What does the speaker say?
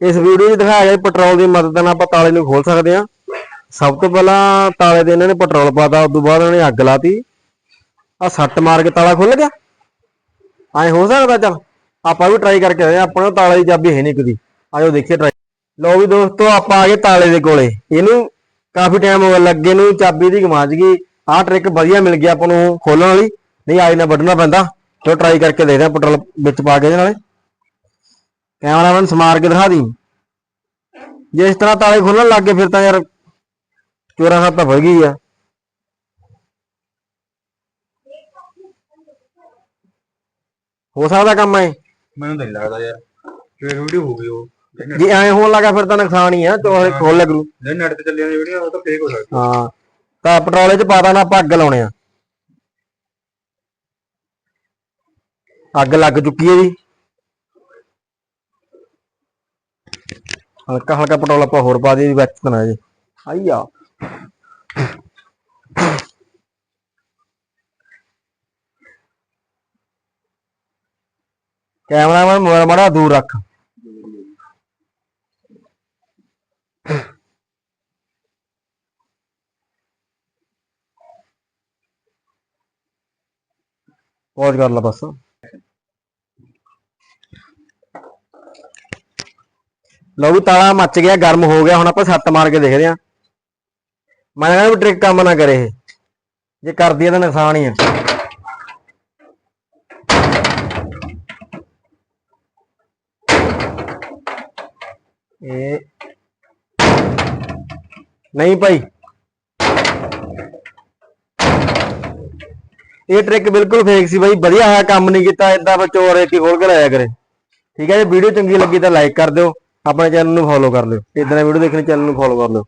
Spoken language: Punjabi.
ਇਸ ਵੀਡੀਓ 'ਚ ਦਿਖਾਇਆ ਗਿਆ ਪੈਟਰੋਲ ਦੀ ਮਦਦ ਨਾਲ ਆਪਾਂ ਤਾਲੇ ਨੂੰ ਖੋਲ ਸਕਦੇ ਹਾਂ। ਸਭ ਤੋਂ ਪਹਿਲਾਂ ਤਾਲੇ ਦੇ ਇਹਨਾਂ ਨੇ ਪੈਟਰੋਲ ਪਾਤਾ, ਉਸ ਤੋਂ ਬਾਅਦ ਇਹਨਾਂ ਨੇ ਅੱਗ ਲਾਤੀ। ਆ ਸੱਟ ਮਾਰ ਕੇ ਤਾਲਾ ਖੁੱਲ ਗਿਆ। ਐ ਹੋ ਸਕਦਾ, ਚੱਲ ਆਪਾਂ ਵੀ ਟਰਾਈ ਕਰਕੇ ਆਏ ਆਪਾਂ ਨੂੰ ਤਾਲੇ ਦੀ ਚਾਬੀ ਹੈ ਨਹੀਂ ਕਦੀ ਆਜੋ ਦੇਖੀਏ ਟਰਾਈ ਲਓ ਵੀ ਦੋਸਤੋ, ਆਪਾਂ ਆ ਗਏ ਤਾਲੇ ਦੇ ਕੋਲੇ। ਇਹਨੂੰ ਕਾਫੀ ਟਾਈਮ ਹੋ ਗਿਆ, ਲੱਗੇ ਨੂੰ ਚਾਬੀ ਦੀ ਗਮਾਜ ਗਈ। ਆਹ ਟ੍ਰਿਕ ਵਧੀਆ ਮਿਲ ਗਿਆ ਆਪਾਂ ਨੂੰ ਖੋਲਣ ਵਾਲੀ। ਨਹੀਂ ਆਈ ਨਾ ਵੱਢਣਾ ਪੈਂਦਾ। ਚਲੋ ਟਰਾਈ ਕਰਕੇ ਦੇਖਦੇ ਹਾਂ ਪੈਟਰੋਲ ਵਿੱਚ ਪਾ ਕੇ ਇਹਦੇ ਨਾਲੇ। ਕੈਮਰਾਮੈਨ ਸਮਾਰ ਕੇ ਦਿਖਾ ਦੀ। ਜੇ ਇਸ ਤਰ੍ਹਾਂ ਤਾਲੇ ਖੋਲਣ ਲੱਗ ਗਏ ਫਿਰ ਤਾਂ ਯਾਰ ਚੋਰਾਂ ਹੱਥ ਤਾਂ ਵੜ ਗਈ ਆ। ਹੋ ਸਕਦਾ ਕੰਮ ਐ। ਮੈਨੂੰ ਤਾਂ ਨਹੀਂ ਲੱਗਦਾ ਯਾਰ। ਫੇਰ ਵੀਡੀਓ ਹੋ ਗਈ ਉਹ। ਜੇ ਐ ਹੋਣ ਲੱਗਾ ਫਿਰ ਤਾਂ ਨੁਕਸਾਨ ਹੀ ਆ। ਚੋਰ ਖੋਲ ਲਿਆ ਕਰੂ ਜੇ ਨੈਟ ਤੇ ਚੱਲੀ ਜਾਂਦੀ ਵੀਡੀਓ ਉਹ ਤਾਂ ਫੇਕ ਹੋ ਸਕਦੀ। ਹਾਂ। ਤਾਂ ਪੈਟਰੋਲੇ ਚ ਪਾ ਦੇਣਾ ਆਪਾਂ ਅੱਗ ਲਾਉਣੇ ਆ। ਅੱਗ ਲੱਗ ਚੁੱਕੀ ਹੈ ਜੀ। ਹਲਕਾ ਹਲਕਾ ਪੈਟਰੋਲ ਆਪਾਂ ਹੋਰ ਪਾ ਦਈਏ ਵਿੱਚ ਨਾ ਜੀ। ਆਈਆ। ਕੈਮਰਾਮੈਨ ਮੋਬਾਈਲ ਮਾੜਾ ਦੂਰ ਰੱਖ। ਪੌਜ ਕਰ ਲਾ ਬਸ। ਲਓ ਵੀ ਤਾਲਾ ਮੱਚ ਗਿਆ, ਗਰਮ ਹੋ ਗਿਆ, ਹੁਣ ਆਪਾਂ ਸੱਤ ਮਾਰ ਕੇ ਦੇਖਦੇ ਆ ਮੈਂ ਕਹਿੰਦਾ ਵੀ ਟ੍ਰਿਕ ਕੰਮ ਨਾ ਕਰੇ ਇਹ। ਜੇ ਕਰਦੀ ਆ ਤਾਂ ਨੁਕਸਾਨ ਹੀ ਆ। ਇਹ ਨਹੀਂ ਭਾਈ। ਇਹ ਟ੍ਰਿਕ ਬਿਲਕੁਲ ਫੇਕ ਸੀ ਬਾਈ। ਵਧੀਆ ਹੋਇਆ, ਕੰਮ ਨਹੀਂ ਕੀਤਾ ਇਦਾਂ ਬਚੋਰ ਇੱਥੇ ਖੋਲ ਕੇ ਲਾਇਆ ਕਰੇ। ਠੀਕ ਹੈ, ਜੇ ਵੀਡੀਓ ਚੰਗੀ ਲੱਗੀ ਤਾਂ ਲਾਈਕ ਕਰ ਦਿਓ। ਆਪਣੇ ਚੈਨਲ ਨੂੰ ਫੋਲੋ ਕਰ ਲਿਓ। ਇਦਾਂ ਦੀ ਵੀਡੀਓ ਦੇਖਣੀ ਚੈਨਲ ਨੂੰ ਫੋਲੋ ਕਰ ਲਿਓ।